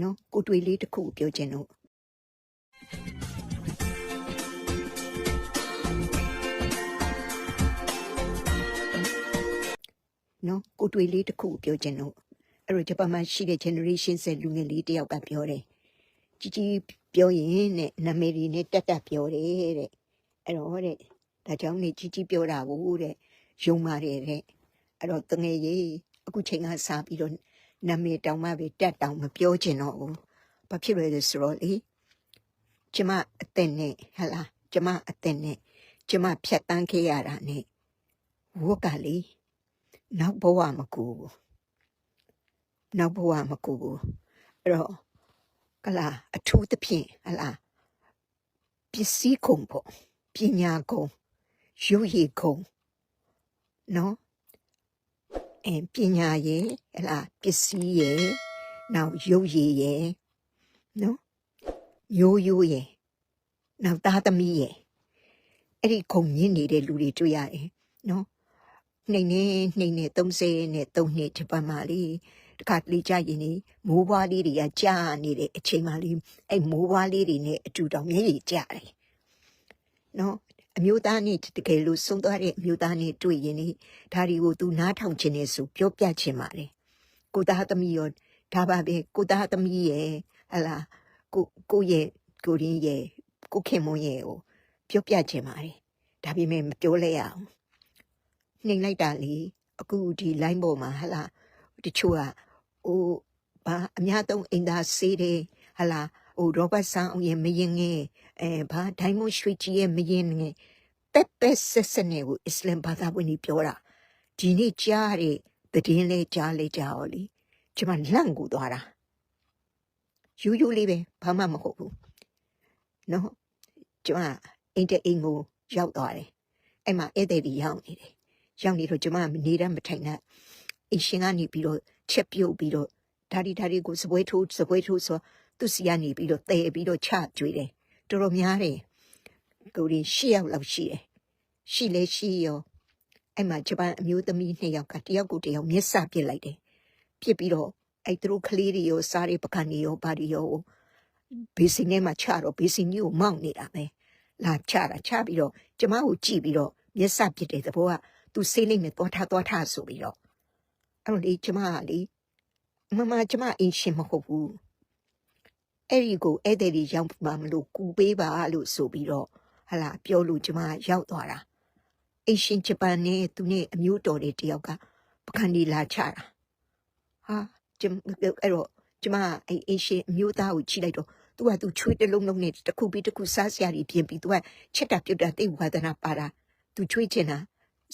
နော်ကိုတွေ့လေးတစ်ခုပြောချင်လို့နော်ကိုတွေ့လေးတစ်ခုပြောချင်လို့အဲ့တော့ဂျပန်မှာရှိတဲ့ generation ဆက်လူငယ်လေးတယောက်ကပြောတယ်ကြီးကြီးပြောရင်နဲ့နာမည်တွေနဲ့တက်တက်ပြောတယ်တဲ့အဲ့တော့တဲ့ဒါကြောင့်နေကြီးကြီးပြောတာကိုတဲ့ယုံပါတယ်တဲ့အဲ့တော့တငယ်ကြီးအခုချိန်ကစားပြီးတော့ နာမည်တောင်မှပဲတက်တောင်မပြောချင်တော့ဘူးဘာဖြစ်လဲဆိုတော့လေကျမအသက်နဲ့ဟလာကျမအသက်နဲ့ကျမဖြတ်တန်းခဲ့ရတာနဲ့ဝတ်ကလေနောက်ဘဝမကူဘူးနောက်ဘဝမကူဘူးအဲ့တော့ကလာအထူးသဖြင့်ဟလာပစ္စည်းကုန်ပေါ့ပညာကုန်ရုပ်ရည်ကုန်နော် အဲပညာရဲ့ဟလာပစ္စည်းရဲ့နောက်ရုပ်ရည်ရဲ့နော်မျိုးရိုးရဲ့နောက်သားသမီးရဲ့အဲ့ဒီခုံမြင့်နေတဲ့လူတွေတွေ့ရတယ်နော်နှိမ့်နေနှိမ့်နေ30နဲ့3နှစ်ဂျပန်မှာလေတခါတလေကြရင်နေမိုးဘွားလေးတွေကကြာနေတဲ့အချိန်မှလေးအဲ့မိုးဘွားလေးတွေနဲ့အတူတောင်မျက်ရည်ကျတယ်နော် အမျိုးသားနဲ့တကယ်လို့ဆုံးသွားတဲ့အမျိုးသားနဲ့တွေ့ရင်လေဒါတွေကိုသူနားထောင်ခြင်းနဲ့ဆိုပြောပြခြင်းပါတယ်ကိုသားသမီးရောဒါပါပဲကိုသားသမီးရဲ့ဟလာကိုကိုရဲ့ကိုရင်းရဲ့ကိုခင်မွန်းရဲ့ကိုပြောပြခြင်းပါတယ်ဒါပေမဲ့မပြောလဲရအောင်နှိမ်လိုက်တာလေအခုဒီ line ပေါ်မှာဟလာတချို့ကဟိုဘာအများသုံးအင်သားစေးတယ်ဟလာဟိုရောဘတ်ဆန်အောင်ရဲ့မရင်ငယ် အဲဘာဒိုင်မွန်ရွှေကြီးရဲ့မရင်ငယ်ပက်ပက်ဆက်ဆက်နဲ့ကိုအစ္စလမ်ဘာသာဝင်ကြီးပြောတာဒီနေ့ကြားတဲ့သတင်းလေးကြားလေးကြားော်လीကျွန်မလန့်ကိုသွားတာယူယူလေးပဲဘာမှမဟုတ်ဘူးနော်ကျွန်မအိမ်တအိမ်ကိုရောက်သွားတယ်အဲ့မှာဧည့်သည်တွေရောက်နေတယ်ရောက်နေတော့ကျွန်မနေတတ်မထိုင်နဲ့အရှင်ကနေပြီးတော့ချက်ပြုတ်ပြီးတော့ဓာဒီဓာဒီကိုစပွဲထိုးစပွဲထိုးဆိုသူစီကနေပြီးတော့တဲပြီးတော့ချကြွေးတယ် တော်တော်များတယ်ကိုရီရှစ်ယောက်လောက်ရှိတယ်ရှိလဲရှိရောအဲ့မှာဂျပန်အမျိုးသမီးနှစ်ယောက်ကတယောက်ကိုတယောက်မျက်စပစ်လိုက်တယ်ပြစ်ပြီးတော့အဲ့သူတို့ကလေးတွေရောစားတွေပကံတွေရောဘာတွေရောဘေးစင်ထဲမှာချတော့ဘေးစင်ကြီးကိုမောက်နေတာပဲလာချတာချပြီးတော့ကျမကိုကြည့်ပြီးတော့မျက်စပစ်တဲ့သဘောကသူဆေးလိမ့်နဲ့သွားထားသွားထားဆိုပြီးတော့အဲ့လိုလေကျမကလေမမကျမအင်းရှင်မဟုတ်ဘူး အဲ့ဒီကိုဧည့်သည်တွေရောက်မှမလို့ကူပေးပါလို့ဆိုပြီးတော့ဟလာပြောလို့ကျမရောက်သွားတာအင်းရှင်ဂျပန်နဲ့သူနဲ့အမျိုးတော်တွေတယောက်ကပကံဒီလာချတာဟာကျမအဲ့တော့ကျမအဲ့အင်းရှင်အမျိုးသားကိုကြည့်လိုက်တော့သူကသူချွေးတစ်လုံးလုံးနဲ့တစ်ခုပြီးတစ်ခုစားစရာတွေပြင်ပြီးသူကချက်တာပြုတ်တာတိတ်ဝါဒနာပါတာသူချွေးချင်တာ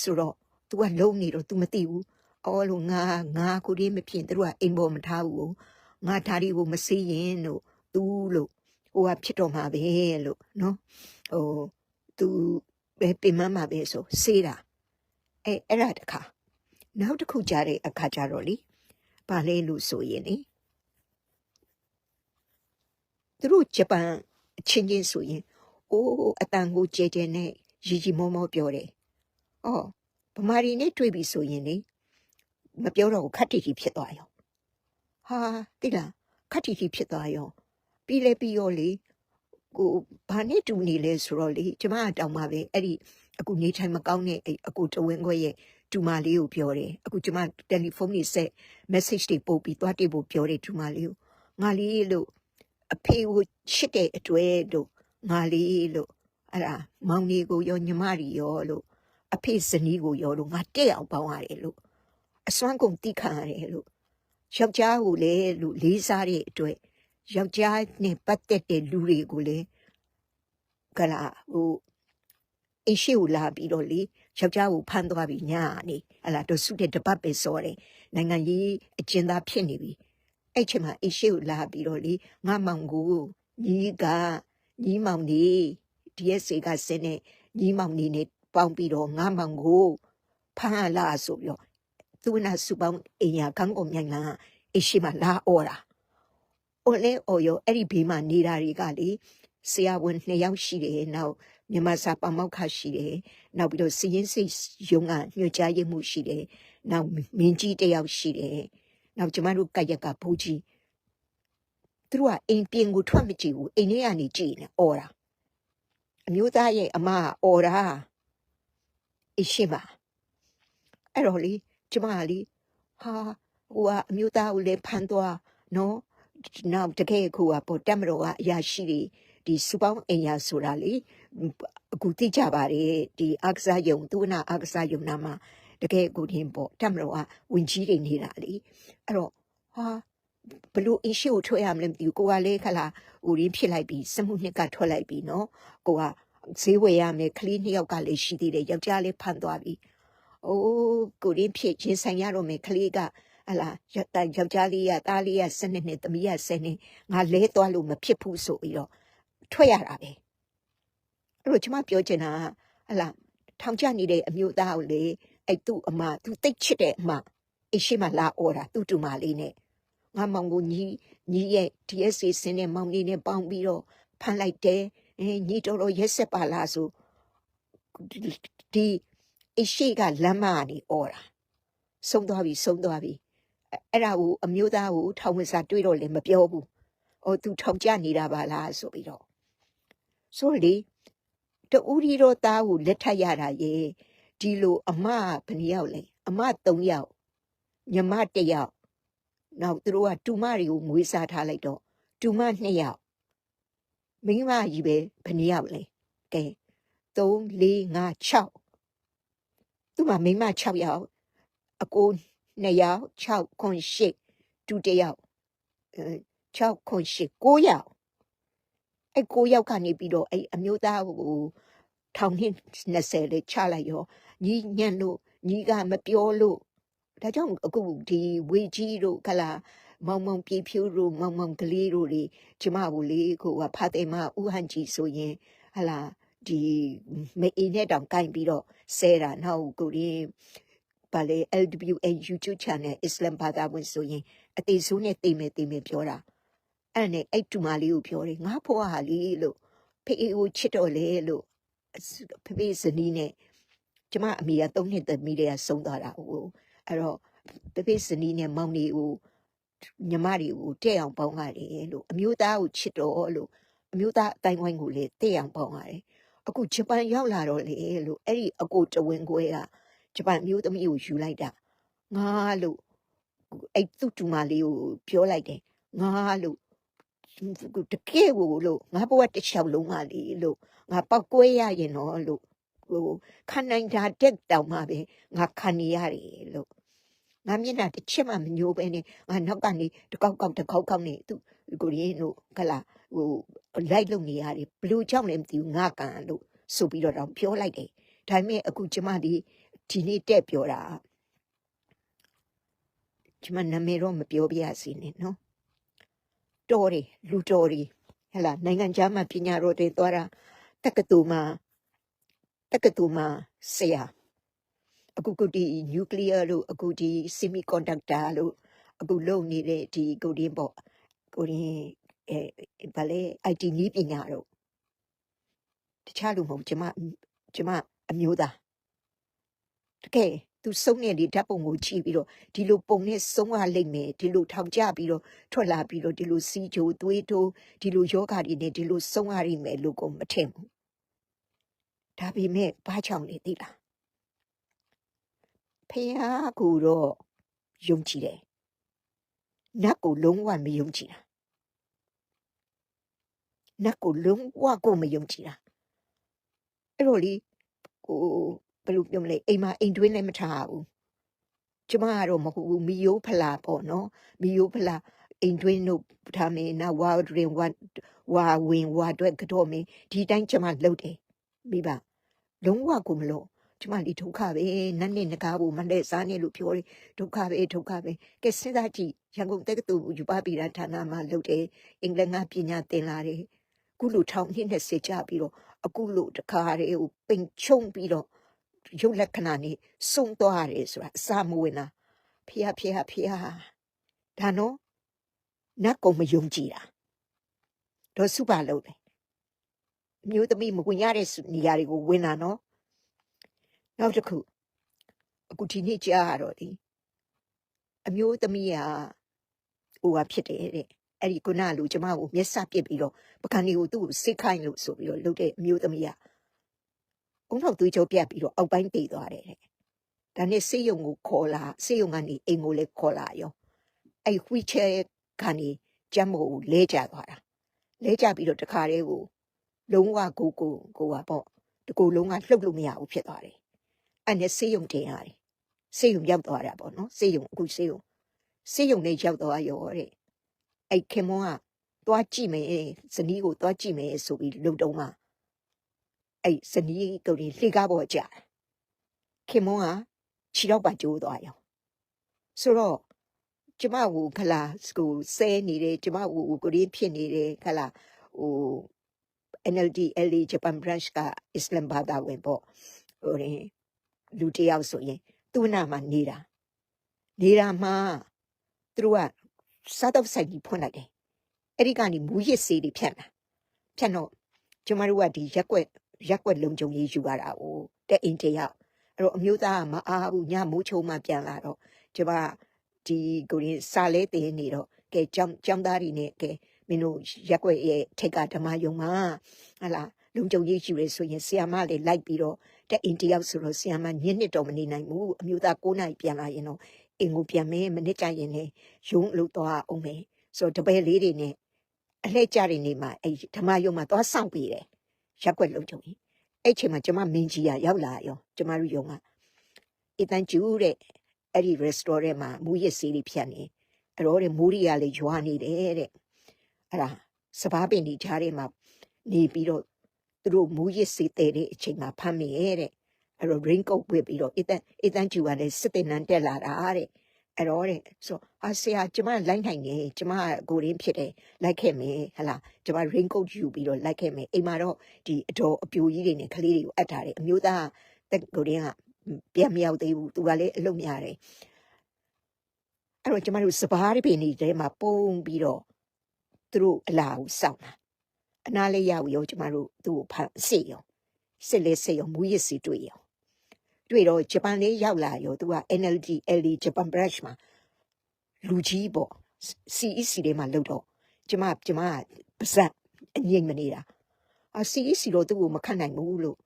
ဆိုတော့ तू ကလုံးနေတော့ तू မသိဘူးအော်လို့ငါငါကိုဒီမဖြစ်သူတို့ကအိမ်ပေါ်မထားဘူးငါဓာရီကိုမစေးရင်လို့ तू လို့ဟိုကဖြစ်တော့မှာပဲလို့နော်ဟို तू ပဲပင်မမှာပဲဆိုစေးတာအဲအဲ့ဒါတခါနောက်တစ်ခုကြားတဲ့အခါကျတော့လေဘာလဲလို့ဆိုရင်လေသူတို့ဂျပန်အချင်းချင်းဆိုရင်အိုးအတန်ကိုကြဲကြဲနဲ့ရီရီမောမောပြောတယ်။အော်ဗမာရီနဲ့တွေ့ပြီဆိုရင်လေမပြောတော့ဘူးခက်တီတီဖြစ်သွားရော။ဟာတိလားခက်တီတီဖြစ်သွားရော။ ပြီးလဲပြီးရောလေကိုဘာနဲ့တူနေလဲဆိုတော့လေကျမကတောင်းပါပဲအဲ့ဒီအခုနေထိုင်မကောင်းတဲ့အဲ့အကူတဝင်းခွဲရဲ့တူမလေးကိုပြောတယ်အခုကျမတယ်လီဖုန်းနေဆက် message တွေပို့ပြီးသွားတိဖို့ပြောတယ်တူမလေးကိုငါလေးလို့အဖေကိုချစ်တဲ့အတွက်လို့ငါလေးလို့အဲ့ဒါမောင်လေးကိုရောညီမတွေရောလို့အဖေဇနီးကိုရောလို့ငါတဲ့အောင်ပေါင်းရတယ်လို့အစွမ်းကုန်တိခံရတယ်လို့ယောက်ျားကိုလည်းလို့လေးစားတဲ့အတွက် ယောက်ျားနဲ့ပတ်သက်တဲ့လူတွေကိုလည်းကလာဟိုအရှိကိုလာပြီးတော့လေယောက်ျားကိုဖမ်းသွားပြီးညာနေဟလာတော့စုတဲ့တပတ်ပဲစောတယ်နိုင်ငံကြီးအကျဉ်းသားဖြစ်နေပြီအဲ့ချိန်မှာအရှိကိုလာပြီးတော့လေငါမောင်ကိုညီကညီမောင်နေ DSA ကစင်းနဲ့ညီမောင်နေနဲ့ပေါင်းပြီးတော့ငါမောင်ကိုဖမ်းလာဆိုပြီးတော့သူနာစုပေါင်းအင်ညာကန်းကုန်မြိုင်လာအရှိမလာအော်တာ အိုလဲအော်ရောအဲ့ဒီဘေးမှာနေတာတွေကလေဆရာဝန်နှစ်ယောက်ရှိတယ်နောက်မြန်မာစာပမောက္ခရှိတယ်နောက်ပြီးတော့စည်ရင်စိတ်ယုံကညွှန်ကြားရမှုရှိတယ်နောက်မင်းကြီးတယောက်ရှိတယ်နောက်ကျမတို့ကရက်ကဘိုးကြီးသူတို့ကအိမ်ပြင်ကိုထွက်မကြည့်ဘူးအိမ်ထဲကနေကြည့်နေအော်တာအမျိုးသားရဲ့အမကအော်တာအရှိမအဲ့တော့လေကျမကလေဟာဟိုကအမျိုးသားကိုလည်းဖမ်းသွားနော် နောက်တကယ်ကိုကပေါ်တက်မတော်ကအရာရှိတွေဒီစူပေါင်းအင်ယာဆိုတာလေအခုသိကြပါတယ်ဒီအာကစားယုံသူနာအာကစားယုံနာမှာတကယ်ကိုတင်ပေါ့တက်မတော်ကဝင်ကြီးတွေနေတာလေအဲ့တော့ဟာဘလို့အင်းရှိကိုထွက်ရမလဲမသိဘူးကိုကလည်းခလာဟိုရင်းဖြစ်လိုက်ပြီးစမှုနှစ်ကထွက်လိုက်ပြီးနော်ကိုကဈေးဝယ်ရမယ်ကလေးနှစ်ယောက်ကလည်းရှိသေးတယ်ယောက်ျားလေးဖမ်းသွားပြီအိုးကိုရင်းဖြစ်ချင်းဆိုင်ရတော့မယ်ကလေးက ဟလာယောက်ယောက်ျားလေးကသားလေးကစနစ်နဲ့သမီးကဆယ်နှစ်ငါလဲသွားလို့မဖြစ်ဘူးဆိုပြီးတော့ထွက်ရတာပဲအဲ့တော့ကျမပြောချင်တာကဟလာထောင်ချနေတဲ့အမျိုးသားကိုလေအဲ့သူ့အမသူတိတ်ချစ်တဲ့အမအရှိမလာအော်တာသူ့တူမလေးနဲ့ငါမောင်ကိုညီညီရဲ့ DSC စင်းနဲ့မောင်လေးနဲ့ပေါင်းပြီးတော့ဖမ်းလိုက်တယ်အဲညီတော်တော်ရက်ဆက်ပါလားဆိုဒီအရှိကလမ်းမကနေအော်တာဆုံးသွားပြီဆုံးသွားပြီ အဲ့အဲ့ဒါကိုအမျိုးသားကိုထောင်ဝင်စာတွေ့တော့လည်းမပြောဘူး။အော်သူထောင်ကြနေတာပါလားဆိုပြီးတော့ဆိုလေတူရီတော့သားကိုလက်ထပ်ရတာရေဒီလိုအမကဘယ်နှယောက်လဲအမ3ယောက်ညီမ1ယောက်နောက်သူတို့ကတူမတွေကိုမွေးစားထားလိုက်တော့တူမ2ယောက်မိန်းမကြီးပဲဘယ်နှယောက်လဲကဲ3 4 5 6သူမမိန်းမ6ယောက်အကို 2ယောက်6ခွန်8တူ1ယောက်အဲ6ခွန်8 9ယောက်အဲ့9ယောက်ကနေပြီးတော့အဲ့အမျိုးသားကိုထောင်နှစ်20လေးချလိုက်ရောညီညံ့လို့ညီကမပြောလို့ဒါကြောင့်အခုဒီဝေကြီးတို့ခလာမောင်မောင်ပြေဖြူတို့မောင်မောင်ကလေးတို့လေကျမကိုလေကိုကဖာသိမဥဟန်ကြီးဆိုရင်ဟလာဒီမေအိနဲ့တောင်ကင်ပြီးတော့ဆဲတာနောက်ကိုရင် ပါလေ LWN YouTube channel Islam ဘာသာဝင်ဆိုရင်အသေးစိုးနဲ့တိမ်မယ်တိမ်မယ်ပြောတာအဲ့နဲ့အဲ့တူမလေးကိုပြောတယ်ငါဖွားဟာလေးလို့ဖေးကိုချစ်တော့လေလို့ဖေဖေဇနီးနဲ့ကျမအမေက၃နှစ်သမီးတွေကဆုံးသွားတာဟိုအဲ့တော့ဖေဖေဇနီးနဲ့မောင်လေးကိုညီမတွေကိုတဲ့အောင်ပေါင်းရတယ်လို့အမျိုးသားကိုချစ်တော့လို့အမျိုးသားအတိုင်းဝိုင်းကိုလည်းတဲ့အောင်ပေါင်းရတယ်အခုဂျပန်ရောက်လာတော့လေလို့အဲ့ဒီအကိုတဝင်းခွဲက ဂျပန်မျိုးသမီးကိုယူလိုက်တာငါလို့အဲ့သူ့တူမလေးကိုပြောလိုက်တယ်ငါလို့တကယ်ကိုလို့ငါဘဝတစ်ချောင်းလုံးကလေလို့ငါပောက်ကွဲရရင်တော့လို့ဟိုခံနိုင်တာတက်တောင်မှပဲငါခံနေရတယ်လို့ငါမျက်နှာတစ်ချက်မှမညိုးပဲနဲ့ငါနောက်ကနေတကောက်ကောက်တကောက်ကောက်နေသူကိုရင်းတို့ကလာဟိုလိုက်လုံနေရတယ်ဘလို့ကြောင့်လဲမသိဘူးငါကန်လို့ဆိုပြီးတော့တော့ပြောလိုက်တယ်ဒါပေမဲ့အခုကျမဒီ ဒီနေ့တက်ပြောတာကျမနာမည်တော့မပြောပြရစီနဲ့နော်တော်တယ်လူတော်တယ်ဟဲ့လားနိုင်ငံခြားမှာပညာတော်တွေသွားတာတက္ကသိုလ်မှာတက္ကသိုလ်မှာဆရာအခုကုဒီနျူကလ িয়ার လို့အခုဒီဆီမီကွန်ဒက်တာလို့အခုလုပ်နေတဲ့ဒီကိုရင်းပေါ့ကိုရင်းအဲဗာလေ IT နည်းပညာတော့တခြားလူမဟုတ်ကျမကျမအမျိုးသား တကယ်သူစုံနေလေဓာတ်ပုံကိုကြည့်ပြီးတော့ဒီလိုပုံနဲ့စုံရလိမ့်မယ်ဒီလိုထောင်ကြပြီးတော့ထွက်လာပြီးတော့ဒီလိုစီးချိုသွေးတိုးဒီလိုယောဂတွေနဲ့ဒီလိုစုံရလိမ့်မယ်လို့ကိုမထင်ဘူးဒါပေမဲ့ဘာကြောင့်လဲသိလားဖះကိုတော့ယုံကြည်တယ်နတ်ကိုလုံးဝမယုံကြည်တာနတ်ကိုလုံးဝကိုမယုံကြည်တာအဲ့တော့လေကိုဘ ယ်လိုပြောမလဲအိမ်မှာအိမ်တွင်းလည်းမထားဘူးကျမကတော့မဟုတ်ဘူးမီယိုးဖလာပေါ့နော်မီယိုးဖလာအိမ်တွင်းတို့ထားမယ်နာဝါရင်ဝါဝါဝင်ဝါအတွက်ကတော့မင်းဒီတိုင်းကျမလှုပ်တယ်မိပါလုံးဝကိုမလို့ကျမဒီဒုက္ခပဲနတ်နဲ့ငကားဖို့မနဲ့စားနေလို့ပြောတယ်ဒုက္ခပဲဒုက္ခပဲကဲစဉ်းစားကြည့်ရန်ကုန်တက္ကသိုလ်ယူပါပြည်ဌာနမှာလုပ်တယ်အင်္ဂလိပ်ငါပညာသင်လာတယ်ခုလိုထောင်နှစ်နဲ့စေကြပြီးတော့အခုလိုတခါတည်းကိုပိန်ချုံပြီးတော့ ရုပ်လက္ခဏာနေစုံသွားရတယ်ဆိုတာအစာမဝင်တာဖះဖះဖះဒါနော်နတ်ကုံမယုံကြည်တာတော့စုပါလို့တယ်အမျိုးသမီးမဝင်ရတဲ့နေရာတွေကိုဝင်တာနော်နောက်တစ်ခုအခုဒီနေ့ကြားရတော့ဒီအမျိုးသမီးကဟိုကဖြစ်တယ်တဲ့အဲ့ဒီခုနကလူကျမကိုမျက်စပစ်ပြီးတော့ပကံဒီကိုသူ့ကိုစစ်ခိုင်းလို့ဆိုပြီးတော့လုပ်တဲ့အမျိုးသမီးက အုံနောက်သွေးကြောပြတ်ပြီးတော့အောက်ပိုင်းတိတ်သွားတယ်တဲ့ဒါနဲ့စေယုံကိုခေါ်လာစေယုံကနေအိမ်ကိုလည်းခေါ်လာရောအဲ့ဝီချဲကနေကျမ်းမို့ကိုလဲကျသွားတာလဲကျပြီးတော့တခါတည်းကိုလုံးဝကိုကိုကိုကပေါ့တကူလုံးကလှုပ်လို့မရဘူးဖြစ်သွားတယ်အဲ့နဲ့စေယုံတင်ရတယ်စေယုံရောက်သွားတာပေါ့နော်စေယုံအခုစေယုံစေယုံနဲ့ရောက်သွားရောတဲ့အဲ့ခင်မွန်းကသွားကြည့်မယ်ဇနီးကိုသွားကြည့်မယ်ဆိုပြီးလုံတုံးမှာ အဲ့ဇနီးကိုလေလှေကားပေါ်ကြာခင်မွန်းကခြေတော့ပါကျိုးသွားရောဆိုတော့ကျမကိုခလာကိုဆဲနေတယ်ကျမကိုကိုရင်းဖြစ်နေတယ်ခလာဟို NLD LA Japan branch ကအစ္စလမ်ဘာသာဝင်ပေါ့ဟိုရင်လူတစ်ယောက်ဆိုရင်သူ့နာမှာနေတာနေတာမှာသူတို့ကစားတော့ဆိုင်ကြီးဖွင့်လိုက်တယ်အဲ့ဒီကနေမူရစ်စေးတွေဖြတ်လာဖြတ်တော့ကျမတို့ကဒီရက်ွက် ရက်ွက်လုံကြုံရေးယူရတာ哦တဲ့အိမ်တယောက်အဲ့တော့အမျိုးသားကမအားဘူးညမိုးချုံမှပြန်လာတော့ကျမဒီကိုရင်စာလဲတင်နေတော့ကဲကြောင်းကြောင်းသားတွေနဲ့ကဲမင်းတို့ရက်ွက်ရဲ့ထိတ်ကဓမ္မယုံမှာဟလာလုံကြုံရေးယူရဲဆိုရင်ဆီယာမလေးလိုက်ပြီးတော့တဲ့အိမ်တယောက်ဆိုတော့ဆီယာမညစ်နှစ်တော့မနေနိုင်ဘူးအမျိုးသား9နိုင်ပြန်လာရင်တော့အိမ်ကိုပြန်မင်းမနစ်ကြရင်လည်းရုံးလို့တော့အောင်မယ်ဆိုတော့တပည့်လေးတွေနဲ့အလှည့်ကြတဲ့နေမှာအဲ့ဓမ္မယုံမှာသွားဆောင်ပြီးတယ် ရက်ွက်လုံကြုံကြီးအဲ့ချိန်မှာကျမမင်းကြီးကရောက်လာရောကျမတို့ယုံကအတန်ကျူးတဲ့အဲ့ဒီ restaurant မှာမူရစ်စေးတွေဖြတ်နေအဲ့တော့တဲ့မိုးရီကလည်းရွာနေတယ်တဲ့အဲ့ဒါစပားပင်ဒီကြားထဲမှာနေပြီးတော့သူတို့မူရစ်စေးတဲ့တဲ့အချိန်မှာဖမ်းမိရဲ့တဲ့အဲ့တော့ raincoat ဝတ်ပြီးတော့အတန်အတန်ကျူကလည်းစစ်တင်နန်းတက်လာတာတဲ့ အဲ့တော့တဲ့ဆိုအာဆရာကျမလိုက်နိုင်တယ်ကျမကိုရင်းဖြစ်တယ်လိုက်ခဲ့မယ်ဟလာကျမ raincoat ယူပြီးတော့လိုက်ခဲ့မယ်အိမ်မှာတော့ဒီအတော်အပြိုကြီးတွေနဲ့ကလေးတွေကိုအပ်ထားတယ်အမျိုးသားတက်ကိုရင်းကပြန်မရောက်သေးဘူးသူကလည်းအလုံးများတယ်အဲ့တော့ကျမတို့စပားတွေပင်တွေထဲမှာပုံပြီးတော့သူတို့အလာကိုစောင့်တာအနားလေးရောက်ရောကျမတို့သူ့ကိုဖမ်းစစ်ရောစစ်လေးစစ်ရောမူရစ်စီတွေ့ရော တွေ့တော့ဂျပန်လေးရောက်လာရောသူက NLD LD ဂျပန် branch မှာလူကြီးပေါ့ CEC တွေမှာလောက်တော့ကျမကျမကပါဇက်အငိမ့်မနေတာအာ CEC တော့သူ့ကိုမခတ်နိုင်ဘူးလို့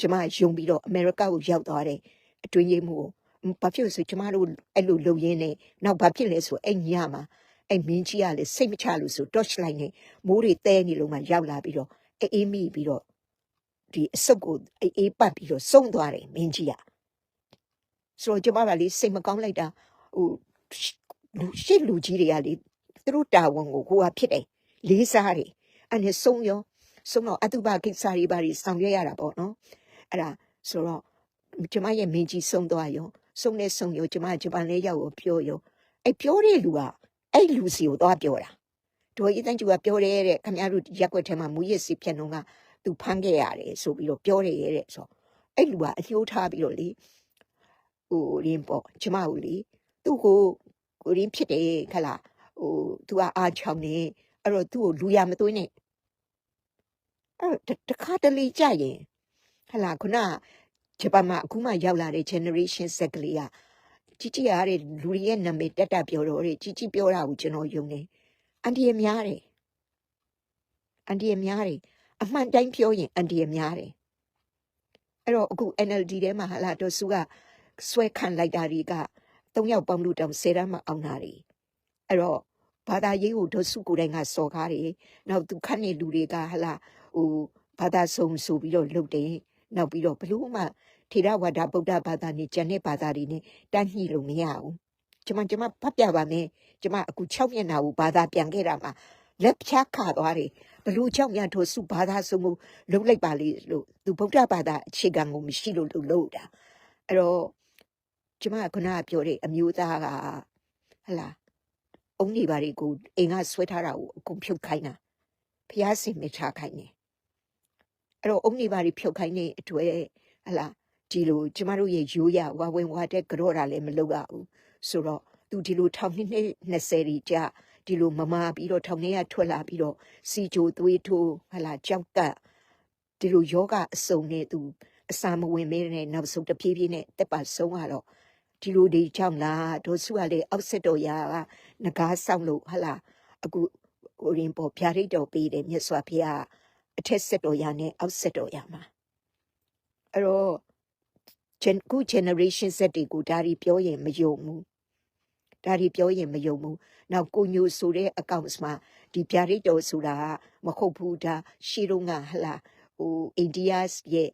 ကျမယုံပြီးတော့အမေရိကကိုရောက်သွားတယ်အတွင်းရေးမှုကိုဘာဖြစ်လို့ဆိုကျမတို့အဲ့လိုလုံရင်းနဲ့နောက်ဘာဖြစ်လဲဆိုအဲ့ညမှာအဲ့မင်းကြီးကလည်းစိတ်မချလို့ဆို torch light နဲ့မိုးတွေတဲနေလုံးမှရောက်လာပြီးတော့အေးအေးမိပြီးတော့ ဒီအစုပ်ကိုအေးအေးပတ်ပြီးတော့စုံသွားတယ်မင်းကြီးကဆိုတော့ကျမကလေစိတ်မကောင်းလိုက်တာဟိုလူရှစ်လူကြီးတွေကလေသူတို့တာဝန်ကိုကိုကဖြစ်တယ်လေးစားတယ်အဲ့နဲ့စုံရောစုံတော့အတုပကိစ္စတွေဘာတွေဆောင်ရွက်ရတာပေါ့နော်အဲ့ဒါဆိုတော့ကျမရဲ့မင်းကြီးစုံသွားရောစုံနဲ့စုံရောကျမဂျပန်လေးရောက်ကိုပြောရောအဲ့ပြောတဲ့လူကအဲ့လူစီကိုသွားပြောတာဒေါ်ဤတန်းကျူကပြောတယ်တဲ့ခင်ဗျားတို့ရက်ွက်ထဲမှာမူရစ်စီဖြတ်နှုံက သူဖမ်းခဲ့ရတယ်ဆိုပြီးတော့ပြောတယ်တဲ့ဆိုအဲ့လူကအညှိုးထားပြီးတော့လေဟိုရင်းပေါ့ကျမကိုလေသူ့ကိုကိုရင်းဖြစ်တယ်ခလားဟိုသူကအားချောင်းနေအဲ့တော့သူ့ကိုလူရမသွင်းနဲ့အဲ့တော့တခါတလေကြရင်ဟလာခုနဂျပန်မှာအခုမှရောက်လာတဲ့ generation ဆက်ကလေးကជីជីရတဲ့လူတွေရဲ့နာမည်တက်တက်ပြောတော့တဲ့ជីជីပြောတာကိုကျွန်တော်ယုံတယ်အန်တီရများတယ်အန်တီရများတယ် အမှန်တိုင်းပြောရင်အန်တီရများတယ်အဲ့တော့အခု NLD ထဲမှာဟာလာတော့စုကဆွဲခံလိုက်တာတွေက၃ယောက်ပေါင်းလို့တောင်၁၀တန်းမအောင်တာတွေအဲ့တော့ဘာသာရေးကိုဒေါ်စုကိုယ်တိုင်ကစော်ကားတယ်နောက်သူခန့်နေလူတွေကဟလာဟိုဘာသာစုံဆိုပြီးတော့လုပ်တယ်နောက်ပြီးတော့ဘလို့မှထေရဝါဒဗုဒ္ဓဘာသာနဲ့ကျန်တဲ့ဘာသာတွေနဲ့တန်းညှိလို့မရဘူးကျွန်မကျွန်မဖတ်ပြပါမယ်ကျွန်မအခု6မျက်နှာကိုဘာသာပြန်ခဲ့တာမှာလက်ဖြားခါသွားတယ် ဘလို့ကြောင့်များထိုစုဘာသာစုံမှုလုံးလိုက်ပါလေလို့သူဗုဒ္ဓဘာသာအခြေခံကိုမရှိလို့လို့လို့တာအဲ့တော့ကျွန်မကခုနကပြောတဲ့အမျိုးသားကဟလာအုံးနေပါလေကိုအိမ်ကဆွဲထားတာကိုအကုန်ဖြုတ်ခိုင်းတာဖျားစင်မချခိုင်းနေအဲ့တော့အုံးနေပါလေဖြုတ်ခိုင်းနေအတွေ့ဟလာဒီလိုကျမတို့ရဲ့ရိုးရဝါဝင်ဝါတဲ့ကြော့တာလည်းမလုပ်ရဘူးဆိုတော့သူဒီလိုထောင်နှစ်နှစ်20ရီကြာ ဒီလိုမမာပြီးတော့ထောင်ထဲကထွက်လာပြီးတော့စီဂျိုသွေးထိုးဟလာကြောက်ကဒီလိုယောဂအစုံနဲ့သူအစာမဝင်မဲနဲ့နောက်ဆုံးတပြေးပြေးနဲ့တက်ပါဆုံးကတော့ဒီလိုဒီကြောင့်လားဒေါ်စုကလေအောက်ဆက်တော်ရာကငကားဆောင်လို့ဟလာအခုကိုရင်ပေါ်ဗျာဒိတ်တော်ပေးတယ်မြတ်စွာဘုရားအထက်ဆက်တော်ရနဲ့အောက်ဆက်တော်ရမှာအဲ့တော့ gen ခု generation Z တွေကိုဒါတွေပြောရင်မယုံဘူး ဒါတွေပြောရင်မယုံဘူးနောက်ကိုညိုဆိုတဲ့ accounts မှာဒီဗျာဒိတ်တော်ဆိုတာကမဟုတ်ဘူးဒါရှီတုံးကဟလာဟိုအိန္ဒိယရဲ့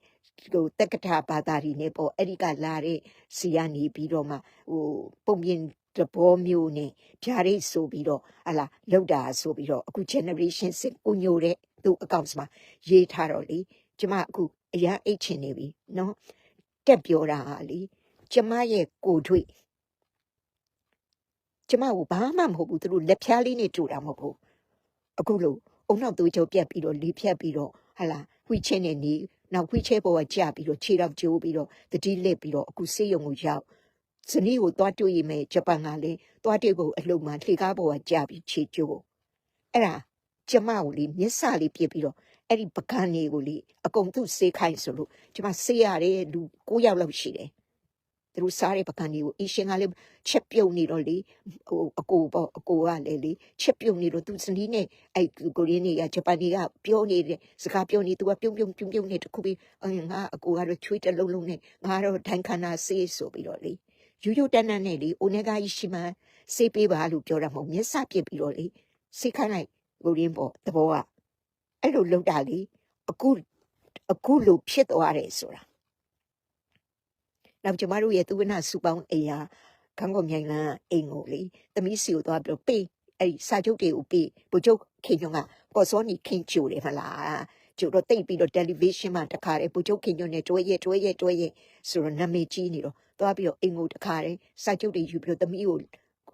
ဟိုတက္ကထာဘာသာတွေနဲ့ပေါ့အဲ့ဒီကလာတဲ့စီကနေပြီးတော့မှဟိုပုံပြင်တဘောမျိုးနဲ့ဗျာဒိတ်ဆိုပြီးတော့ဟလာလောက်တာဆိုပြီးတော့အခု generation 6ကိုညိုတဲ့သူ accounts မှာရေးထားတော့လေကျမအခုအရာအိတ်ချင်နေပြီနော်တက်ပြောတာဟာလေကျမရဲ့ကိုယ်တွေ့ ကျမကိုဘာမှမဟုတ်ဘူးသူတို့လက်ဖြားလေးနဲ့တူတာမဟုတ်ဘူးအခုလို့အုံနောက်သွေးကြောပြက်ပြီးတော့လေးဖြတ်ပြီးတော့ဟာလာဝှီချင်းနဲ့နေနောက်ဝှီချဲပေါ်ကကြပြီးတော့ခြေတော့ကျိုးပြီးတော့တတိလက်ပြီးတော့အခုစေးရုံကိုရောက်ဇနီးကိုသွားတွေ့ရမယ်ဂျပန်ကလည်းသွားတွေ့ဖို့အလုံးမှလှေကားပေါ်ကကြပြီးခြေကျိုးအဲ့ဒါကျမကိုလေမျက်စလေးပြစ်ပြီးတော့အဲ့ဒီပကန်းလေးကိုလေအကုန်သူ့စေးခိုင်းဆိုလို့ကျမဆေးရတယ်လူ9ယောက်လောက်ရှိတယ် သူတို့စားတဲ့ပကံကြီးကိုအရှင်ကလည်းချက်ပြုတ်နေတော့လေဟိုအကိုပေါ့အကိုကလည်းလေချက်ပြုတ်နေတော့သူစနီးနဲ့အဲ့ကိုရင်းနေကဂျပန်တွေကပြောနေတဲ့စကားပြောနေသူကပြုံးပြုံးပြုံးပြုံးနေတခုပြီးအငါအကိုကတော့ချွေးတလုံးလုံးနဲ့ငါတော့ဒိုင်ခန္ဓာဆေးဆိုပြီးတော့လေယူယူတန်းတန်းနဲ့လေအိုနေဂါရှိမှဆေးပေးပါလို့ပြောတာမဟုတ်မျက်စပြစ်ပြီးတော့လေဆေးခိုင်းလိုက်ကိုရင်းပေါ့တဘောကအဲ့လိုလောက်တာလေအခုအခုလိုဖြစ်သွားတယ်ဆိုတာ နောက်ကျမတို့ရဲ့သူဝနစုပေါင်းအိမ်ဟာခန်းကုန်မြိုင်လန်းအိမ်ကိုလေသမီးစီကိုသွားပြီးတော့ပေးအဲ့ဒီစာချုပ်တွေကိုပေးဘုချုပ်ခင်ညွန့်ကပေါ်စောနီခင်ကျိုတယ်မလားကျိုတော့တိတ်ပြီးတော့တယ်လီဗေးရှင်းမှာတခါတည်းဘုချုပ်ခင်ညွန့်နဲ့တွဲရဲတွဲရဲတွဲရဲဆိုတော့နာမည်ကြီးနေတော့သွားပြီးတော့အိမ်ကိုတခါတည်းစာချုပ်တွေယူပြီးတော့သမီးကို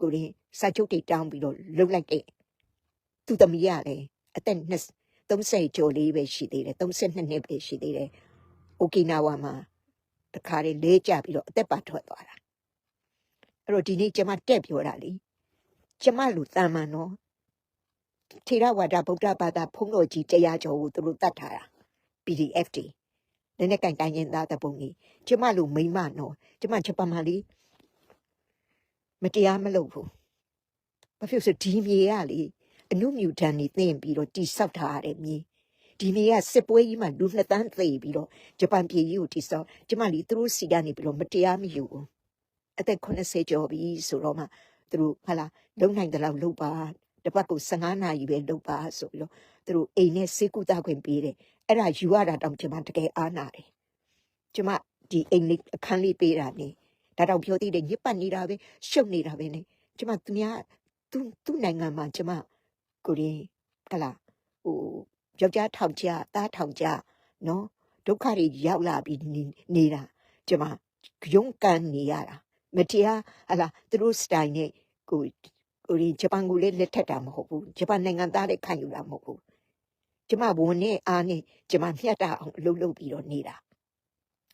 ကိုရင်စာချုပ်တွေတောင်းပြီးတော့လှုပ်လိုက်တဲ့သူသမီးကလည်းအသက်30ကျော်လေးပဲရှိသေးတယ်32နှစ်ပဲရှိသေးတယ်အိုကီနာဝါမှာ တခါလေလဲကြပြီးတော့အသက်ပါထွက်သွားတာအဲ့တော့ဒီနေ့ကျမတက်ပြောတာလေကျမလူတန်မန်နော်ထေရဝါဒဗုဒ္ဓဘာသာဖုံးတော်ကြီးတရားကျော်ကိုသူတို့တတ်ထားတာ PDF တွေလည်းနဲ့ကင်တိုင်းရင်သားတဲ့ပုံကြီးကျမလူမိမ့်မနော်ကျမဂျပန်မှာလေမတရားမလုပ်ဘူးဘာဖြစ်လို့ဆိုဒီမြေကလေအနုမြူတန်နေသိမ့်ပြီးတော့တိဆောက်ထားရတဲ့မြေ ဒီမြေကစစ်ပွဲကြီးမှာလူနှစ်တန်းသိပြီးတော့ဂျပန်ပြည်ကြီးကိုတိဆောက်ကျမလေသူတို့စီကနေပြီးတော့မတရားမယူဘူးအသက်80ကျော်ပြီဆိုတော့မှသူတို့ဟာလာလုံနိုင်တဲ့လောက်လုပ်ပါတစ်ပတ်ကို15နာရီပဲလုပ်ပါဆိုပြီးတော့သူတို့အိမ်နဲ့စေကူတာခွင့်ပေးတယ်အဲ့ဒါယူရတာတောင်ကျမတကယ်အားနာတယ်ကျမဒီအိမ်လေးအခန်းလေးပေးတာနေဒါတော့ပြောသေးတယ်ညစ်ပတ်နေတာပဲရှုပ်နေတာပဲနေကျမသူများသူသူ့နိုင်ငံမှာကျမကိုရင်ဟလာဟို ယောက်ျားထောင်ကြသားထောင်ကြနော်ဒုက္ခတွေရောက်လာပြီးနေနေတာကျမရုန်းကန်နေရတာမတရားဟလာသူတို့စတိုင်နဲ့ကိုကိုရင်ဂျပန်ကိုလည်းလက်ထက်တာမဟုတ်ဘူးဂျပန်နိုင်ငံသားလည်းခံယူတာမဟုတ်ဘူးကျမဘဝင်နဲ့အားနဲ့ကျမမျှတအောင်အလုပ်လုပ်ပြီးတော့နေတာ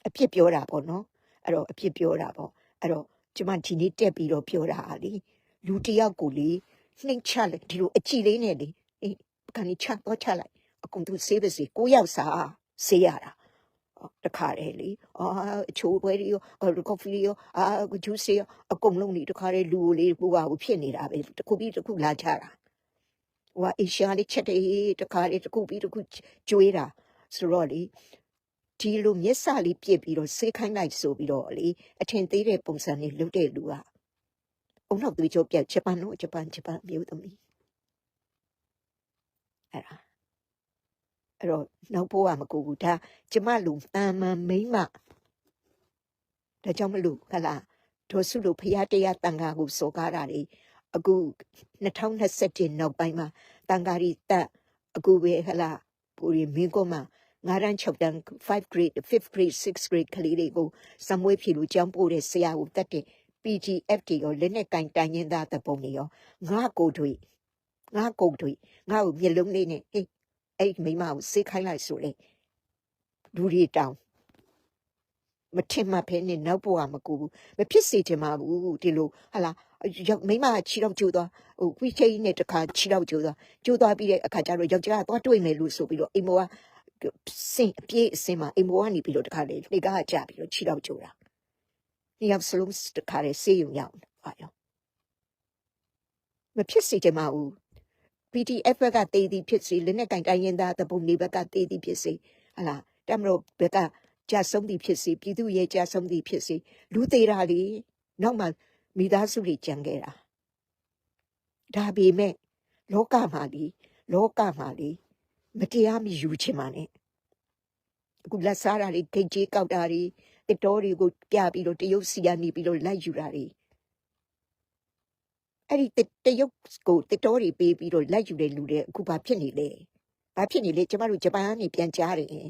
အဖြစ်ပြောတာပေါ့နော်အဲ့တော့အဖြစ်ပြောတာပေါ့အဲ့တော့ကျမဒီနေ့တက်ပြီးတော့ပြောတာဟာလေလူတစ်ယောက်ကိုလေနှိမ့်ချလိုက်ဒီလိုအကြည့်လေးနဲ့လေအေးခဏချတော့ချလိုက် အကုန်သူဆေးပါစေကိုရောက်စားဆေးရတာအော်တခါလေလေအာအချိုးပွဲတွေရောကော်ဖီတွေရောအာဂျူးဆေးရောအကုန်လုံးနေတခါလေလူကိုလေပူပါဘူးဖြစ်နေတာပဲတစ်ခုပြီးတစ်ခုလာချတာဟိုကအေရှာလေးချက်တယ်တခါလေတစ်ခုပြီးတစ်ခုကျွေးတာဆိုတော့လေဒီလိုမျက်စာလေးပြစ်ပြီးတော့ဆေးခိုင်းလိုက်ဆိုပြီးတော့လေအထင်သေးတဲ့ပုံစံလေးလုပ်တဲ့လူကအုံနောက်သွေးကြောပြတ်ဂျပန်တို့ဂျပန်ဂျပန်မျိုးသမီးအဲ့ဒါ အဲ့တော့နောက်ဘိုးကမကူဘူးဒါကျမလူတာမန်မိမ့်မဒါကြောင့်မလို့ဟလာဒေါ်စုလိုဖျားတရားတန်ခါကိုစော်ကားတာလေအခု2021နောက်ပိုင်းမှာတန်ခါရီတက်အခုပဲဟလာပူရီမင်းကောမှာငါးတန်း6တန်း5 grade 5 grade 6 grade ကလေးတွေကိုစမွေးဖြီလို့ကြောင်းပို့တဲ့ဆရာကိုတက်တဲ့ PGFT ရောလက်နဲ့ကင်တိုင်ရင်သားတဲ့ပုံတွေရောငါကိုတွေ့ငါကိုတွေ့ငါ့ကိုမျက်လုံးလေးနဲ့ဟေး အဲ့ဒီမိမကိုစေးခိုင်းလိုက်ဆိုလေလူတွေတောင်းမထင်မှတ်ဖဲနဲ့နောက်ဘဝမကူဘူးမဖြစ်စေချင်ပါဘူးဒီလိုဟာလာရောက်မိမချီတော့ကြိုးသွားဟိုခွေးချိနဲ့တခါချီတော့ကြိုးသွားကြိုးသွားပြီးတဲ့အခါကျတော့ယောက်ျားကသွားတွေ့မယ်လို့ဆိုပြီးတော့အိမ်မောကစင်အပြေးအစင်မှာအိမ်မောကနေပြီးတော့တခါလေလေကားကြပြီးတော့ချီတော့ကြိုးတာဒီရောက်စလုံးတခါလေစေးရုံရောက်ပါရောမဖြစ်စေချင်ပါဘူး PDF ဘက်ကတည်တည်ဖြစ်စေလက်နဲ့ကင်တိုင်းရင်သားတပုံနေဘက်ကတည်တည်ဖြစ်စေဟလာတမလို့ဘက်ကကြာဆုံးသည်ဖြစ်စေပြည်သူရဲ့ကြာဆုံးသည်ဖြစ်စေလူသေးတာလေနောက်မှမိသားစုတွေကြံခဲ့တာဒါပေမဲ့လောကမှာလीလောကမှာလीမတရားမယူချင်ပါနဲ့အခုလက်စားတာတွေဂိတ်ကြီးကောက်တာတွေတစ်တော်တွေကိုပြပြီးတော့တရုတ်စီကနေပြီးတော့လိုက်ယူတာတွေ အဲ့ဒီတစ်တရုတ်ကိုတစ်တော်တွေပေးပြီးတော့လိုက်ယူတဲ့လူတွေအခုဘာဖြစ်နေလဲဘာဖြစ်နေလဲကျမတို့ဂျပန်ကနေပြန်ကြားတယ်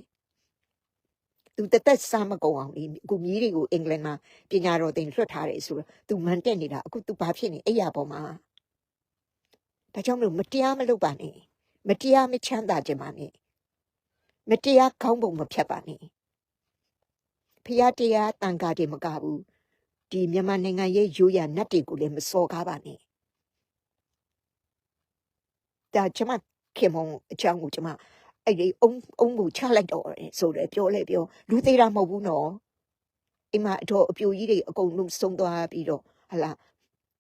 သူတသက်စားမကုန်အောင်လေအခုမြီးတွေကိုအင်္ဂလန်မှာပညာတော်သင်လွှတ်ထားတယ်ဆိုတော့သူမန်တက်နေတာအခုသူဘာဖြစ်နေအဲ့ရပေါ်မှာဒါကြောင့်မလို့မတရားမလုပ်ပါနဲ့မတရားမချမ်းသာခြင်းပါနဲ့မတရားခေါင်းပုံမဖြတ်ပါနဲ့ဖျားတရားတန်ခါတွေမကဘူးဒီမြန်မာနိုင်ငံရဲ့ရိုးရာနတ်တွေကိုလည်းမစော်ကားပါနဲ့ ဒါကျမခင်မုံအချောင်းကိုကျမအဲ့ဒီအုံအုံကိုချလိုက်တော့တယ်ဆိုတယ်ပြောလဲပြောလူသေးတာမဟုတ်ဘူးနော်အိမ်မှာအတော့အပြိုကြီးတွေအကုန်လုံးဆုံးသွားပြီးတော့ဟလာ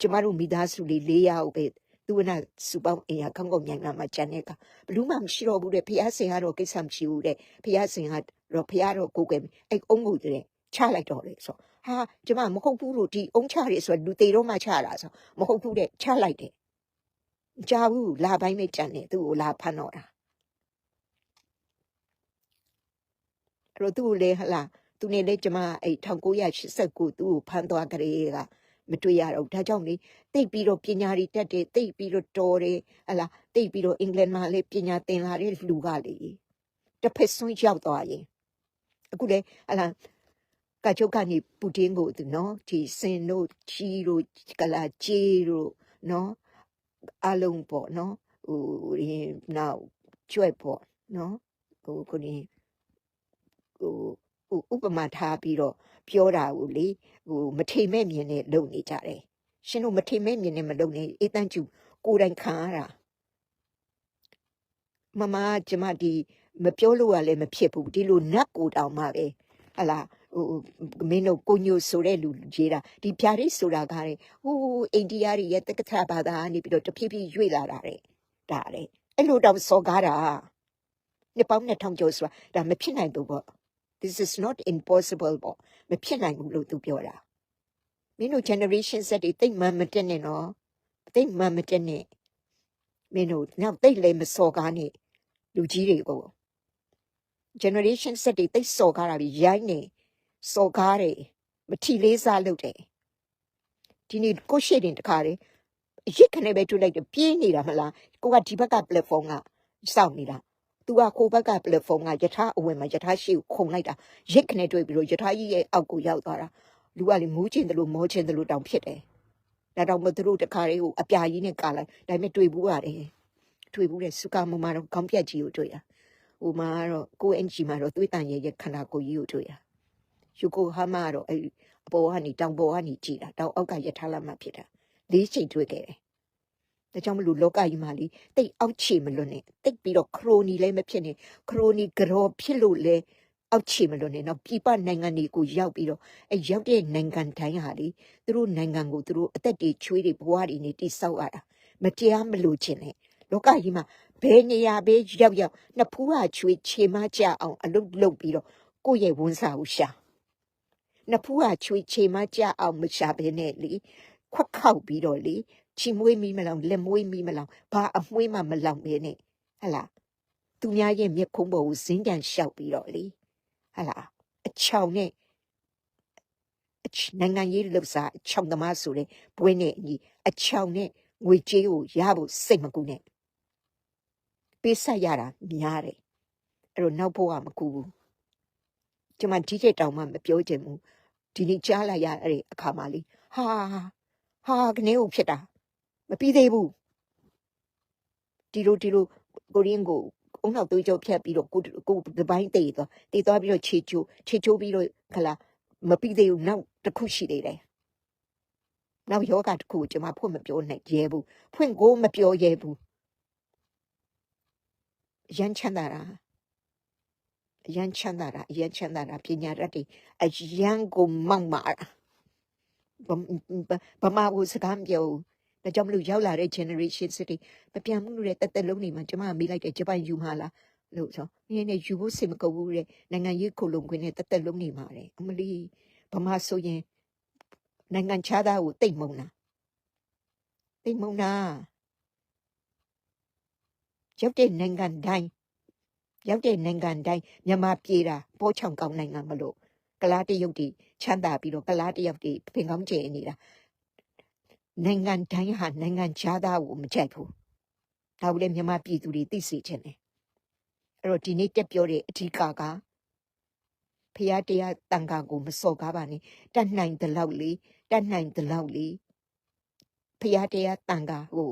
ကျမတို့မိသားစုလေး၄ယောက်ပဲသူကနာစူပေါင်းအိမ်ရကောင်းကောင်းမြိုင်လာမှကျန်တဲ့ကဘလူးမှမရှိတော့ဘူးတဲ့ဖះစင်ကတော့ကိစ္စမရှိဘူးတဲ့ဖះစင်ကတော့ဖះတော့ကိုယ်ကဲအဲ့အုံကိုတဲ့ချလိုက်တော့လေဆိုဟာကျမမဟုတ်ဘူးလို့ဒီအုံချရဲဆိုလူသေးတော့မှချတာဆိုမဟုတ်ဘူးတဲ့ချလိုက်တယ် ကြားဘူးလာပိုင်းပဲကြံနေသူ့ကိုလာဖမ်းတော့တာအဲ့တော့သူ့ကိုလေဟလာသူနေလေကျမအဲ့1989သူ့ကိုဖမ်းသွားကြတဲ့ကမတွေ့ရတော့ဒါကြောင့်လေတိတ်ပြီးတော့ပညာတွေတက်တယ်တိတ်ပြီးတော့တော်တယ်ဟလာတိတ်ပြီးတော့အင်္ဂလန်မှာလေပညာသင်လာတဲ့လူကလေတစ်ဖက်ဆွန်းရောက်သွားရင်အခုလေဟလာကချုပ်ကနေပူတင်ကိုသူနော်ဒီစင်တို့ချီတို့ကလာဂျေတို့နော် အလုံးပေါ့နော်ဟိုရင်နောက်ကျွဲ့ပေါ့နော်ဟိုကိုနေဟိုဥပမာထားပြီးတော့ပြောတာကိုလေဟိုမထိမ်မဲ့မြင်နဲ့လုပ်နေကြတယ်ရှင်တို့မထိမ်မဲ့မြင်နဲ့မလုပ်နေအေးတန်းကျူကိုယ်တိုင်ခံရတာမမကျမဒီမပြောလို့ရလည်းမဖြစ်ဘူးဒီလိုနတ်ကိုတောင်မှပဲဟလာ ဟိုမင်းတို့ကိုညိုဆိုတဲ့လူရေးတာဒီဖြာရိဆိုတာကတဲ့ဟိုအိန္ဒိယရဲ့တက္ကသဘာသာကနေပြီးတော့တဖြည်းဖြည်းရွေ့လာတာတဲ့ဒါတဲ့အဲ့လိုတော့စော်ကားတာနှစ်ပေါင်း2000ကျော်ဆိုတာဒါမဖြစ်နိုင်ဘူးပေါ့ this is not impossible ပေါ့မဖြစ်နိုင်ဘူးလို့သူပြောတာမင်းတို့ generation set တွေတိတ်မှမတက်နဲ့နော်တိတ်မှမတက်နဲ့မင်းတို့နောက်တိတ်လည်းမစော်ကားနဲ့လူကြီးတွေကို generation set တွေတိတ်စော်ကားတာပြီးရိုင်းနေ စော်ကားတယ်မထီလေးစားလုပ်တယ်ဒီနေ့ကိုရှိတင်တခါလေအရစ်ခနဲ့ပဲတွေ့လိုက်တယ်ပြေးနေတာမလားကိုကဒီဘက်က platform ကစောင့်နေတာသူကခိုးဘက်က platform ကယထာအဝင်မှာယထာရှိကိုခုံလိုက်တာရစ်ခနဲ့တွေ့ပြီးတော့ယထာကြီးရဲ့အောက်ကိုရောက်သွားတာလူကလေမူးချင်တယ်လို့မောချင်တယ်လို့တောင်ဖြစ်တယ်ဒါတော့မသူတို့တခါလေးကိုအပြာကြီးနဲ့ကာလိုက်ဒါပေမဲ့တွေ့ဘူးရတယ်တွေ့ဘူးတဲ့စုကမမတော့ခေါင်းပြက်ကြီးကိုတွေ့ရဟိုမှာတော့ကိုအင်ဂျီမှာတော့သွေးတန်ရဲ့ရဲ့ခန္ဓာကိုယ်ကြီးကိုတွေ့ရ ယူကိုဟာမာတော့အဲ့အပေါ်ကနေတောင်ပေါ်ကနေကြည်တာတောင်အောက်ကယထာလာမှဖြစ်တာလေးချိန်တွေ့ခဲ့တယ်ဒါကြောင့်မလို့လောကကြီးမှာလေတိတ်အောက်ခြေမလွတ်နဲ့တိတ်ပြီးတော့ခရိုနီလည်းမဖြစ်နဲ့ခရိုနီကြောဖြစ်လို့လဲအောက်ခြေမလွတ်နဲ့နော်ပြပနိုင်ငံတွေကိုရောက်ပြီးတော့အဲရောက်တဲ့နိုင်ငံတိုင်းဟာလေသူတို့နိုင်ငံကိုသူတို့အသက်တွေချွေးတွေဘဝတွေနေတိဆောက်ရတာမတရားမလို့ခြင်းနဲ့လောကကြီးမှာဘယ်နေရာပဲရောက်ရောက်နှစ်ဖူးဟာချွေးခြေမကြအောင်အလုပ်လုပ်ပြီးတော့ကိုယ့်ရဲ့ဝန်စာကိုရှာ နှစ်ဖူးဟာချွေးခြေမကြအောင်မရှာဘဲနဲ့လေခွက်ခောက်ပြီးတော့လေချီမွေးမီမလောင်လက်မွေးမီမလောင်ဘာအမွှေးမှမလောင်ပဲနဲ့ဟလာသူများရဲ့မျက်ခုံးပေါ်ကိုဇင်းကန်လျှောက်ပြီးတော့လေဟလာအချောင်နဲ့အချနိုင်ငံရေးလှုပ်ရှားအချောင်သမားဆိုတဲ့ဘွဲနဲ့အညီအချောင်နဲ့ငွေကြေးကိုရဖို့စိတ်မကူနဲ့ပေးဆက်ရတာများတယ်အဲ့တော့နောက်ဘဝမကူဘူးကျွန်မဒီတဲ့တောင်မှမပြောချင်ဘူး ဒီနေ့ကြားလိုက်ရတဲ့အခါမှာလေဟာဟာကနေကိုဖြစ်တာမပြီးသေးဘူးဒီလိုဒီလိုကိုရင်းကိုအုံနောက်သွေးကြောဖြတ်ပြီးတော့ကိုကိုဒီပိုင်းတည်သွားတည်သွားပြီးတော့ခြေချိုးခြေချိုးပြီးတော့ခလာမပြီးသေးဘူးနောက်တစ်ခုရှိသေးတယ်နောက်ယောဂတစ်ခုကိုကျွန်မဖွင့်မပြောနိုင်ရဲဘူးဖွင့်ကိုမပြောရဲဘူးရမ်းချမ်းသာတာ အရမ်းချမ်းသာတာအရမ်းချမ်းသာတာပညာတတ်တွေအရမ်းကိုမောက်မာတာဗမာကိုစကားမပြောဘူးဒါကြောင့်မလို့ရောက်လာတဲ့ generation စစ်တွေမပြန်မှုတဲ့တက်တက်လုံးနေမှာကျမကမေးလိုက်တယ်ဂျပန်ယူမှာလားလို့ဆိုနည်းနည်းယူဖို့စိတ်မကုပ်ဘူးတဲ့နိုင်ငံရေးခုလုံခွင့်နဲ့တက်တက်လုံးနေမှာတဲ့အမလီဗမာဆိုရင်နိုင်ငံခြားသားကိုတိတ်မုံတာတိတ်မုံတာရောက်တဲ့နိုင်ငံတိုင်း ရောက်တဲ့နိုင်ငံတိုင်းမြန်မာပြည်တာပိုးချောင်ကောင်းနိုင်ငံမလို့ကလားတရုတ်တီချမ်းသာပြီးတော့ကလားတရုတ်တီဖင်ကောင်းကျဲနေတာနိုင်ငံတိုင်းဟာနိုင်ငံခြားသားကိုမကြိုက်ဘူး။ဒါကိုလည်းမြန်မာပြည်သူတွေသိစေချင်တယ်။အဲ့တော့ဒီနေ့တက်ပြောတဲ့အဓိကကဖရာတရားတန်ခါကိုမစော်ကားပါနဲ့တတ်နိုင်သလောက်လေတတ်နိုင်သလောက်လေဖရာတရားတန်ခါကို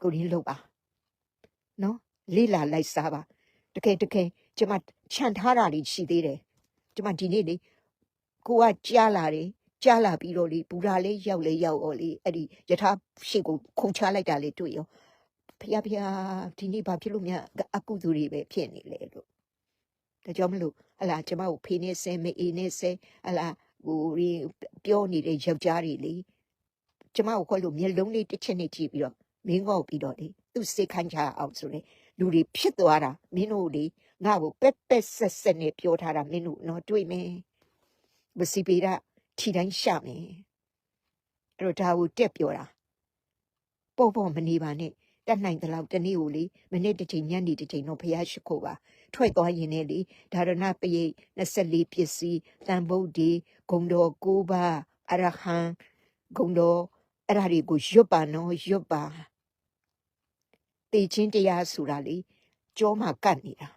ကိုရင်းလုပ်ပါနော်လိလာလိုက်စားပါ တကယ်တကယ်ကျမခြံထားတာတွေရှိသေးတယ်ကျမဒီနေ့လေကိုကကြားလာတယ်ကြားလာပြီးတော့လေဘူရာလေးရောက်လေရောက်တော့လေအဲ့ဒီယထာရှိကိုခုံချလိုက်တာလေတွေ့ရောဖျားဖျားဒီနေ့ဘာဖြစ်လို့များအကုသူတွေပဲဖြစ်နေလေလို့ဒါကြောင့်မလို့ဟလာကျမကိုဖေးနေဆဲမေအေးနေဆဲဟလာဟိုရီပြောနေတဲ့ယောက်ျားတွေလေကျမကိုခေါ်လို့မျက်လုံးလေးတစ်ချက်နဲ့ကြည့်ပြီးတော့မင်းငေါ့ပြီးတော့လေသူစိတ်ခိုင်းချအောင်ဆိုလေ လူတွေဖြစ်သွားတာမင်းတို့လေငါ့ကိုပက်ပက်ဆက်ဆက်နဲ့ပြောထားတာမင်းတို့တော့တွေ့မယ်မစီပေတာထီတိုင်းရှာမယ်အဲ့တော့ဒါကိုတက်ပြောတာပေါ့ပေါ့မနေပါနဲ့တက်နိုင်တဲ့လောက်တနေ့ကိုလေမိနစ်တစ်ချိန်ညနေတစ်ချိန်တော့ဖျားရှိခိုးပါထွက်သွားရင်လည်းလေဒါရဏပရိတ်24ပစ္စည်းတန်ဗုဒ္ဓေဂုံတော်9ပါးအရဟံဂုံတော်အဲ့ဒါတွေကိုရွတ်ပါနော်ရွတ်ပါ တေချင်းတရားဆိုတာလေကြောမှာကတ်နေတာ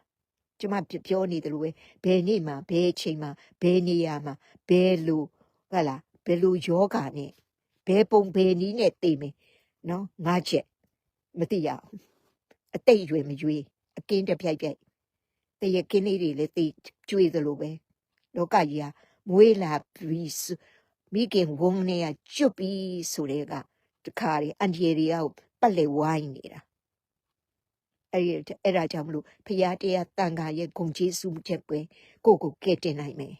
ကျမပြောနေတယ်လို့ပဲဘယ်နေ့မှာဘယ်အချိန်မှာဘယ်နေရာမှာဘယ်လိုဟုတ်လားဘယ်လိုယောဂနဲ့ဘယ်ပုံဘယ်နည်းနဲ့သိမယ်နော်ငါချက်မသိရအောင်အတိတ်ရွယ်မရွေးအကင်းတစ်ပြိုက်ပြိုက်တရကင်းလေးတွေလည်းသိကျွေးသလိုပဲလောကကြီးဟာမွေးလာပြီးဆိုမိခင်ဝုန်းနဲ့ကကျွတ်ပြီးဆိုတဲ့ကတခါလေအန်ဒီရီယာကိုပတ်လေဝိုင်းနေတာ အဲ့ဒီအဲ့ဒါကြောင့်မလို့ဖရာတရားတန်ခါရဲ့ဂုံကျေးဇူးချက်ပွဲကိုကိုကဲတင်နိုင်မယ်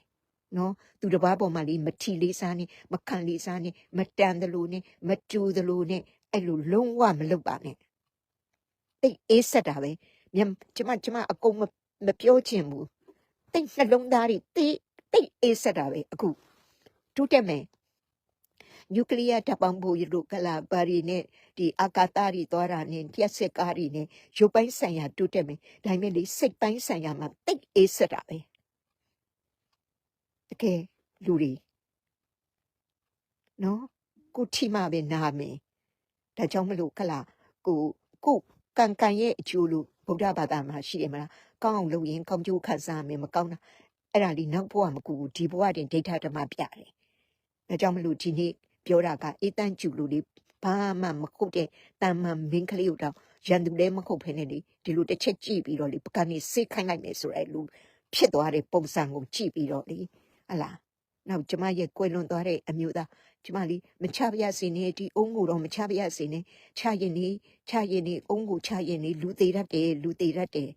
နော်သူတစ်ပါးပေါ်မှာလေးမထီလေးစားနဲ့မခံလေးစားနဲ့မတန်တယ်လို့နဲ့မကြူတယ်လို့နဲ့အဲ့လိုလုံးဝမလုပ်ပါနဲ့တိတ်အေးဆက်တာပဲမြန်ကျမကျမအကုန်မမပြောချင်ဘူးတိတ်နှလုံးသားတွေတိတ်တိတ်အေးဆက်တာပဲအခုတိုးတက်မယ် နျူကလ িয়ার တပ်ပေါင်းဖို့ရလို့ကလာပါရီနဲ့ဒီအာကာသတွေသွားတာနဲ့ပြက်စစ်ကားတွေနဲ့ရုပ်ပိုင်းဆိုင်ရာတိုးတက်မယ်ဒါပေမဲ့လေစိတ်ပိုင်းဆိုင်ရာမှာတိတ်အေးဆက်တာပဲတကယ်လူတွေနော်ကိုထိမှပဲနာမယ်ဒါကြောင့်မလို့ကလာကိုကိုကန်ကန်ရဲ့အကျိုးလို့ဗုဒ္ဓဘာသာမှာရှိတယ်မလားကောင်းအောင်လုပ်ရင်ကောင်းကျိုးခံစားမယ်မကောင်းတာအဲ့ဒါလေးနောက်ဘဝမကူဘူးဒီဘဝတင်ဒိဋ္ဌဓမ္မပြတယ်ဒါကြောင့်မလို့ဒီနေ့ ပြောတာကအေးတန့်ကျူလူလေးဘာမှမခုတ်တဲ့တန်မှန်မင်းကလေးတို့တော့ရန်သူလည်းမခုတ်ဖ ೇನೆ လေဒီလိုတစ်ချက်ကြည့်ပြီးတော့လေပကနေစိတ်ခိုင်းလိုက်မယ်ဆိုရဲလူဖြစ်သွားတဲ့ပုံစံကိုကြည့်ပြီးတော့လေဟလာနောက်ကျမရဲ့ကွယ်လွန်သွားတဲ့အမျိုးသားကျမလေးမချပါရစေနဲ့ဒီအုံးကိုတော့မချပါရစေနဲ့ချရင်နေချရင်နေအုံးကိုချရင်နေလူသေးတတ်တယ်လူသေးတတ်တယ်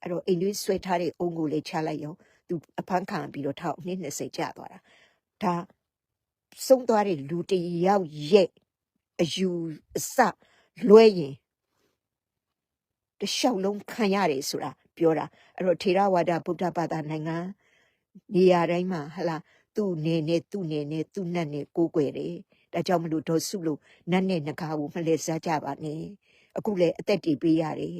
အဲ့တော့အိမ်လေးဆွဲထားတဲ့အုံးကိုလည်းချလိုက်ရောသူအဖမ်းခံပြီးတော့ထောက်နှစ်20ကျသွားတာဒါ ဆုံးသွားတဲ့လူတစ်ယောက်ရဲ့အယူအဆလွဲရင်တလျှောက်လုံးခံရတယ်ဆိုတာပြောတာအဲ့တော့ထေရဝါဒဗုဒ္ဓဘာသာနိုင်ငံနေရာတိုင်းမှာဟလာသူ့နေနဲ့သူ့နေနဲ့သူ့နတ်နဲ့ကိုးကွယ်တယ်ဒါကြောင့်မလို့ဒေါ်စုလို့နတ်နဲ့ငကားကိုမလဲစားကြပါနဲ့အခုလေအသက်တည်ပေးရတယ်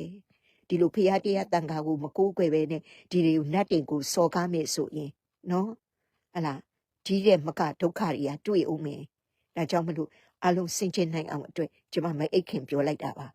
ဒီလိုဖရာတရားတန်ခါကိုမကိုးကွယ်ပဲနဲ့ဒီတွေကိုနတ်တင်ကိုစော်ကားမယ်ဆိုရင်နော်ဟလာ ဒီတဲ့မကဒုက္ခတွေကတွေ့အောင်မယ်ဒါကြောင့်မလို့အလုံးစင်ကျင်နိုင်အောင်အတွက်ကျွန်မမအိတ်ခင်ပြောလိုက်တာပါ